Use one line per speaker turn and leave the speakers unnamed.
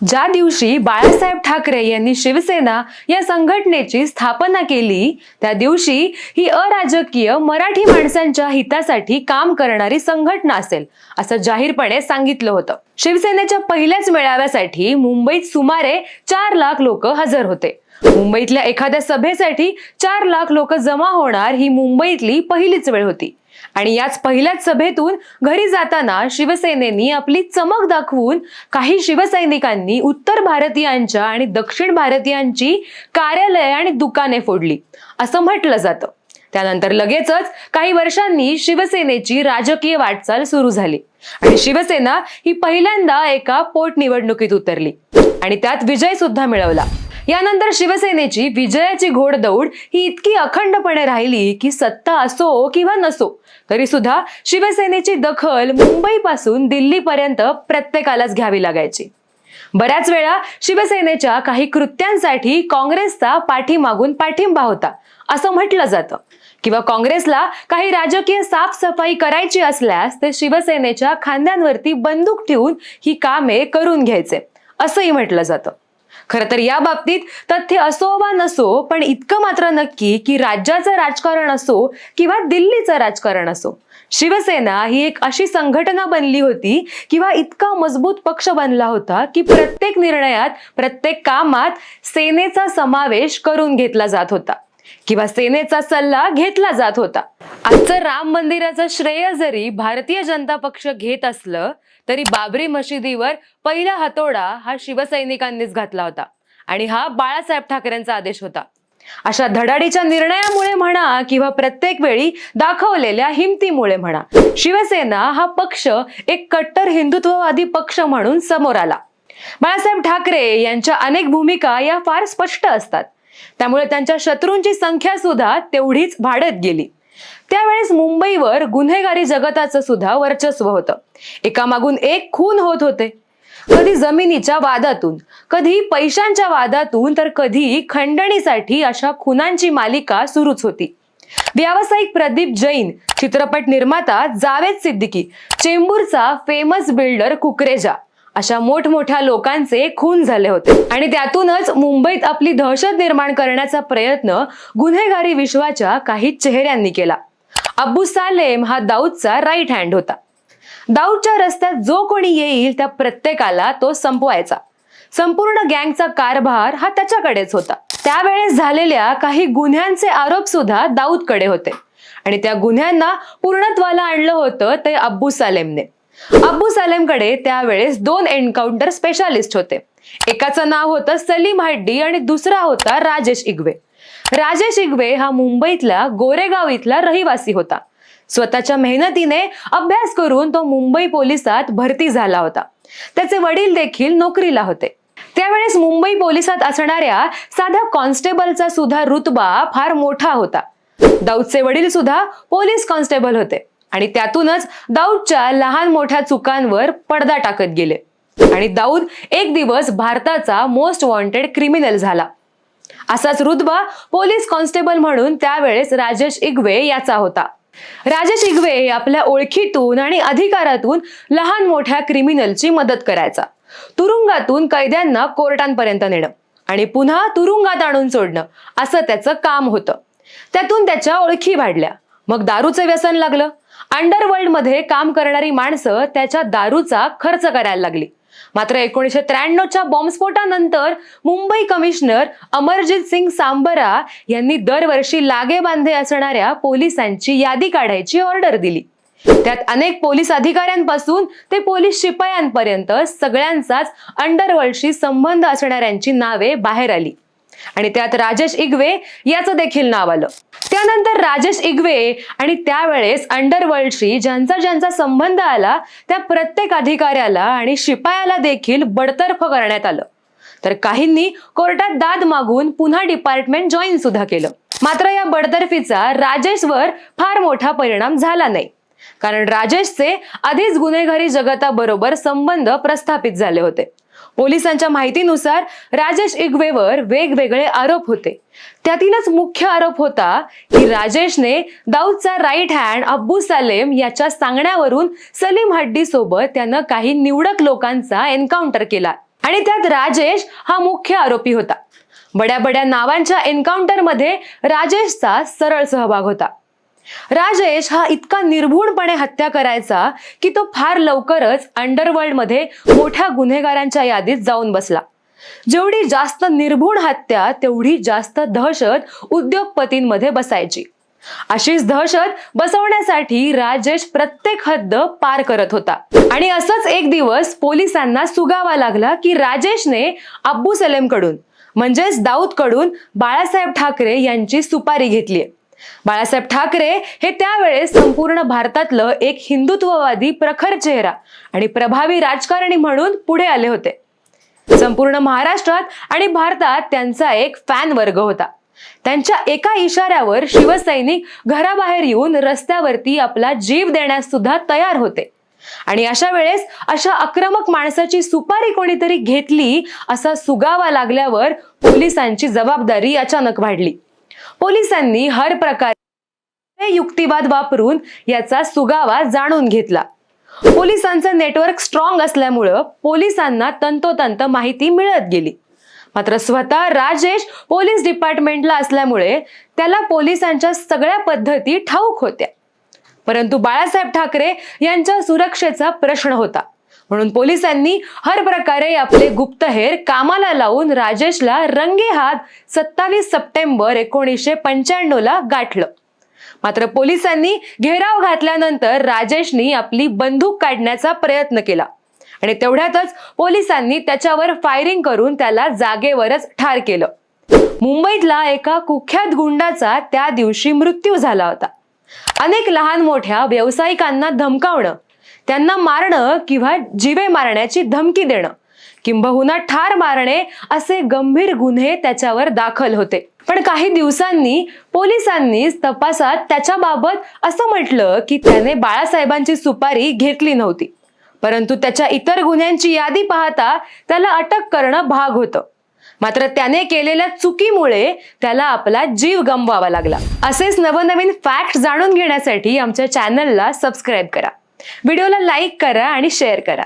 ज्या दिवशी बाळासाहेब ठाकरे यांनी शिवसेना या संघटनेची स्थापना केली त्या दिवशी ही अराजकीय मराठी माणसांच्या हितासाठी काम करणारी संघटना असेल असं जाहीरपणे सांगितलं होतं. शिवसेनेच्या पहिल्याच मेळाव्यासाठी मुंबईत सुमारे चार लाख लोक हजर होते. मुंबईतल्या एखाद्या सभेसाठी चार लाख लोक जमा होणार ही मुंबईतली पहिलीच वेळ होती. आणि याच पहिल्याच सभेतून घरी जाताना शिवसेनेनी आपली चमक दाखवून काही शिवसैनिकांनी उत्तर भारतीयांच्या आणि दक्षिण भारतीयांची कार्यालये आणि दुकाने फोडली. असं म्हटलं जातं. त्यानंतर लगेचच काही वर्षांनी शिवसेनेची राजकीय वाटचाल सुरू झाली. आणि शिवसेना ही पहिल्यांदा एका पोटनिवडणुकीत उतरली. आणि त्यात विजय सुद्धा मिळवला. यानंतर शिवसेनेची विजयाची घोडदौड ही इतकी अखंडपणे राहिली की सत्ता असो किंवा नसो तरी सुद्धा शिवसेनेची दखल मुंबईपासून दिल्लीपर्यंत प्रत्येकालाच घ्यावी लागायची. बऱ्याच वेळा शिवसेनेच्या काही कृत्यांसाठी काँग्रेसचा पाठीमागून पाठिंबा होता असं म्हटलं जातं. किंवा काँग्रेसला काही राजकीय साफसफाई करायची असल्यास ते शिवसेनेच्या खांद्यांवरती बंदूक ठेवून ही कामे करून घ्यायचे असंही म्हटलं जातं. खरं तर या बाबतीत तथ्य असो वा नसो पण इतकं मात्र नक्की की राज्याचं राजकारण असो किंवा दिल्लीचं राजकारण असो शिवसेना ही एक अशी संघटना बनली होती किंवा इतका मजबूत पक्ष बनला होता की प्रत्येक निर्णयात प्रत्येक कामात सेनेचा समावेश करून घेतला जात होता. किंवा सेनेचा सल्ला घेतला जात होता. आजचं राम मंदिराचं श्रेय जरी भारतीय जनता पक्ष घेत असलं तरी बाबरी मशिदीवर पहिला हातोडा हा शिवसैनिकांनीच घातला होता आणि हा बाळासाहेब ठाकरेंचा आदेश होता. अशा धडाडीच्या निर्णयामुळे म्हणा किंवा प्रत्येक वेळी दाखवलेल्या हिमतीमुळे म्हणा शिवसेना हा पक्ष एक कट्टर हिंदुत्ववादी पक्ष म्हणून समोर आला. बाळासाहेब ठाकरे यांच्या अनेक भूमिका या फार स्पष्ट असतात. त्यामुळे त्यांच्या शत्रूंची संख्या सुद्धा तेवढीच वाढत गेली. त्यावेळेस मुंबईवर गुन्हेगारी जगताचं सुद्धा वर्चस्व होतं. एकामागून एक खून होत होते. कधी जमिनीच्या वादातून कधी पैशांच्या वादातून तर कधी खंडणीसाठी अशा खुनांची मालिका सुरूच होती. व्यावसायिक प्रदीप जैन चित्रपट निर्माता जावेद सिद्दीकी चेंबूरचा फेमस बिल्डर कुकरेजा अशा मोठमोठ्या लोकांचे खून झाले होते. आणि त्यातूनच मुंबईत आपली दहशत निर्माण करण्याचा प्रयत्न गुन्हेगारी विश्वाच्या काही चेहऱ्यांनी केला. अब्बू सालेम हा दाऊदचा राईट हँड होता. दाऊदच्या रस्त्यात जो कोणी येईल त्या प्रत्येकाला तो संपवायचा. संपूर्ण गँगचा कारभार हा त्याच्याकडेच होता. त्यावेळेस झालेल्या काही गुन्ह्यांचे आरोप सुद्धा दाऊदकडे होते. आणि त्या गुन्ह्यांना पूर्णत्वाला आणलं होतं ते अब्बू सालेमने. अब्बू सालेमकडे त्यावेळेस दोन एन्काउंटर स्पेशालिस्ट होते. एकाचं नाव होतं सलीम हड्डी आणि दुसरा होता राजेश इगवे. राजेश इगवे हा मुंबईतला गोरेगाव इथला रहिवासी होता. स्वतःच्या मेहनतीने अभ्यास करून तो मुंबई पोलिसात भरती झाला होता. त्याचे वडील देखील नोकरीला होते. त्यावेळेस मुंबई पोलिसात असणाऱ्या साध्या कॉन्स्टेबलचा सुद्धा रुतबा फार मोठा होता. दाऊदचे वडील सुद्धा पोलीस कॉन्स्टेबल होते. आणि त्यातूनच दाऊदच्या लहान मोठ्या चुकांवर पडदा टाकत गेले. आणि दाऊद एक दिवस भारताचा मोस्ट वॉन्टेड क्रिमिनल झाला. असाच रुतबा पोलीस कॉन्स्टेबल म्हणून त्यावेळेस राजेश इगवे याचा होता. राजेश इगवे आपल्या ओळखीतून आणि अधिकारातून लहान मोठ्या क्रिमिनलची मदत करायचा. तुरुंगातून कैद्यांना कोर्टांपर्यंत नेणं आणि पुन्हा तुरुंगात आणून सोडणं असं त्याचं काम होतं. त्यातून त्याच्या ओळखी वाढल्या. मग दारूचं व्यसन लागलं. अंडरवर्ल्डमध्ये काम करणारी माणसं त्याच्या दारूचा खर्च करायला लागली. मात्र एकोणीसशे त्र्याण्णवच्या बॉम्बस्फोटानंतर मुंबई कमिशनर अमरजित सिंग सांबरा यांनी दरवर्षी लागे बांधे असणाऱ्या पोलिसांची यादी काढायची ऑर्डर दिली. त्यात अनेक पोलीस अधिकाऱ्यांपासून ते पोलीस शिपायांपर्यंत सगळ्यांचाच अंडरवर्ल्डशी संबंध असणाऱ्यांची नावे बाहेर आली. आणि त्यात राजेश इगवे याचं देखील नाव आलं. त्यानंतर राजेश इगवे आणि त्यावेळेस अंडरवर्ल्डशी ज्यांचा ज्यांचा संबंध आला त्या प्रत्येक अधिकाऱ्याला आणि शिपायाला देखील बडतर्फ करण्यात आलं. तर काहींनी कोर्टात दाद मागून पुन्हा डिपार्टमेंट जॉईन सुद्धा केलं. मात्र या बडतर्फीचा राजेशवर फार मोठा परिणाम झाला नाही. कारण राजेशचे आधीच गुन्हेगारी जगताबरोबर संबंध प्रस्थापित झाले होते. पोलिसांच्या माहितीनुसार राजेश इगवेवर वेगवेगळे आरोप होते. त्यातीलच मुख्य आरोप होता की राजेशने दाऊदचा राईट हँड अब्बू सालेम याच्या सांगण्यावरून सलीम हड्डी सोबत त्यानं काही निवडक लोकांचा एन्काउंटर केला आणि त्यात राजेश हा मुख्य आरोपी होता. बड्या बड्या नावांच्या एन्काउंटरमध्ये राजेशचा सरळ सहभाग होता. राजेश हा इतका निर्भूणपणे हत्या करायचा की तो फार लवकरच अंडरवर्ल्डमध्ये मोठ्या गुन्हेगारांच्या यादीत जाऊन बसला. जेवढी जास्त निर्भूण हत्या तेवढी जास्त दहशत उद्योगपतींमध्ये बसायची. अशीच दहशत बसवण्यासाठी राजेश प्रत्येक हद्द पार करत होता. आणि असंच एक दिवस पोलिसांना सुगावा लागला की राजेशने अब्बू सलेमकडून म्हणजेच दाऊदकडून बाळासाहेब ठाकरे यांची सुपारी घेतली बाळासाहेब ठाकरे हे त्यावेळेस संपूर्ण भारतातलं एक हिंदुत्ववादी प्रखर चेहरा आणि प्रभावी राजकारणी म्हणून पुढे आले होते. संपूर्ण महाराष्ट्रात आणि भारतात त्यांचा एक फॅन वर्ग होता. त्यांच्या एका इशाऱ्यावर शिवसैनिक घराबाहेर येऊन रस्त्यावरती आपला जीव देण्यास सुद्धा तयार होते. आणि अशा वेळेस अशा आक्रमक माणसाची सुपारी कोणीतरी घेतली असा सुगावा लागल्यावर पोलिसांची जबाबदारी अचानक वाढली. पोलिसांनी हर प्रकारे युक्तिवाद वापरून याचा सुगावा जाणून घेतला. पोलिसांचं नेटवर्क स्ट्रॉंग असल्यामुळं पोलिसांना तंतोतंत माहिती मिळत गेली. मात्र स्वतः राजेश पोलीस डिपार्टमेंटला असल्यामुळे त्याला पोलिसांच्या सगळ्या पद्धती ठाऊक होत्या. परंतु बाळासाहेब ठाकरे यांच्या सुरक्षेचा प्रश्न होता. म्हणून पोलिसांनी हर प्रकारे आपले गुप्तहेर कामाला लावून राजेशला रंगेहात सत्तावीस सप्टेंबर एकोणीसशे पंच्याण्णवला गाठलं. मात्र पोलिसांनी घेराव घातल्यानंतर राजेशनी आपली बंदूक काढण्याचा प्रयत्न केला. आणि तेवढ्यातच पोलिसांनी त्याच्यावर फायरिंग करून त्याला जागेवरच ठार केलं. मुंबईतला एका कुख्यात गुंडाचा त्या दिवशी मृत्यू झाला होता. अनेक लहान मोठ्या व्यावसायिकांना धमकावणं त्यांना मारणं किंवा जीवे मारण्याची धमकी देणं. किंबहुना ठार मारणे असे गंभीर गुन्हे त्याच्यावर दाखल होते. पण काही दिवसांनी पोलिसांनी तपासात त्याच्याबाबत असं म्हटलं की त्याने बाळासाहेबांची सुपारी घेतली नव्हती. परंतु त्याच्या इतर गुन्ह्यांची यादी पाहता त्याला अटक करणं भाग होतं. मात्र त्याने केलेल्या चुकीमुळे त्याला आपला जीव गमवावा लागला. असेच नवनवीन फॅक्ट जाणून घेण्यासाठी आमच्या चॅनलला सबस्क्राईब करा. व्हिडिओला लाईक करा आणि शेअर करा.